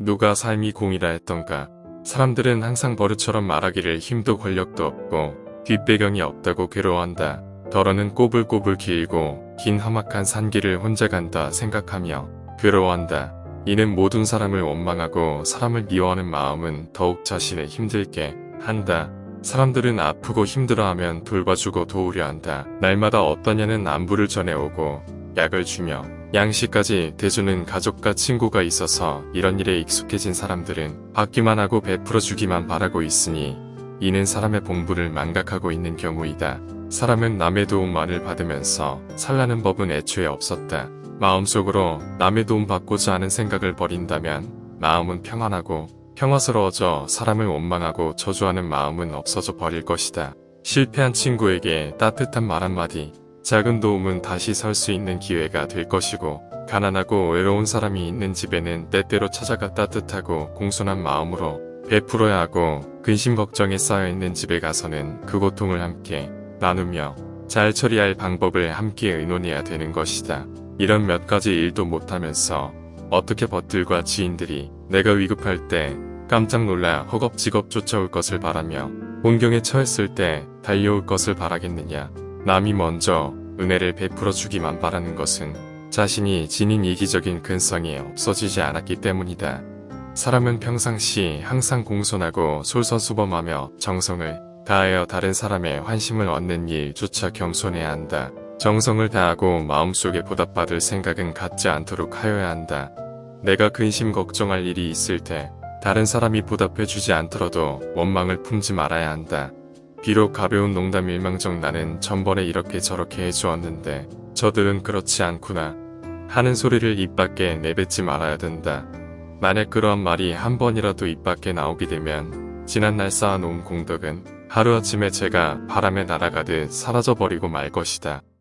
누가 삶이 공이라 했던가. 사람들은 항상 버릇처럼 말하기를 힘도 권력도 없고 뒷배경이 없다고 괴로워한다. 더러는 꼬불꼬불 길고 긴 험악한 산길을 혼자 간다 생각하며 괴로워한다. 이는 모든 사람을 원망하고 사람을 미워하는 마음은 더욱 자신을 힘들게 한다. 사람들은 아프고 힘들어하면 돌봐주고 도우려 한다. 날마다 어떠냐는 안부를 전해오고 약을 주며 양식까지 대주는 가족과 친구가 있어서 이런 일에 익숙해진 사람들은 받기만 하고 베풀어 주기만 바라고 있으니 이는 사람의 본분을 망각하고 있는 경우이다. 사람은 남의 도움만을 받으면서 살라는 법은 애초에 없었다. 마음속으로 남의 도움 받고자 하는 생각을 버린다면 마음은 평안하고 평화스러워져 사람을 원망하고 저주하는 마음은 없어져 버릴 것이다. 실패한 친구에게 따뜻한 말 한마디, 작은 도움은 다시 설 수 있는 기회가 될 것이고, 가난하고 외로운 사람이 있는 집에는 때때로 찾아가 따뜻하고 공손한 마음으로 베풀어야 하고, 근심 걱정에 쌓여있는 집에 가서는 그 고통을 함께 나누며 잘 처리할 방법을 함께 의논해야 되는 것이다. 이런 몇 가지 일도 못하면서 어떻게 벗들과 지인들이 내가 위급할 때 깜짝 놀라 허겁지겁 쫓아올 것을 바라며 본경에 처했을 때 달려올 것을 바라겠느냐. 남이 먼저 은혜를 베풀어 주기만 바라는 것은 자신이 지닌 이기적인 근성이 없어지지 않았기 때문이다. 사람은 평상시 항상 공손하고 솔선수범하며 정성을 다하여 다른 사람의 환심을 얻는 일조차 겸손해야 한다. 정성을 다하고 마음속에 보답받을 생각은 갖지 않도록 하여야 한다. 내가 근심 걱정할 일이 있을 때 다른 사람이 보답해주지 않더라도 원망을 품지 말아야 한다. 비록 가벼운 농담 일망정 나는 전번에 이렇게 저렇게 해주었는데 저들은 그렇지 않구나 하는 소리를 입 밖에 내뱉지 말아야 된다. 만약 그러한 말이 한 번이라도 입 밖에 나오게 되면 지난날 쌓아놓은 공덕은 하루아침에 제가 바람에 날아가듯 사라져버리고 말 것이다.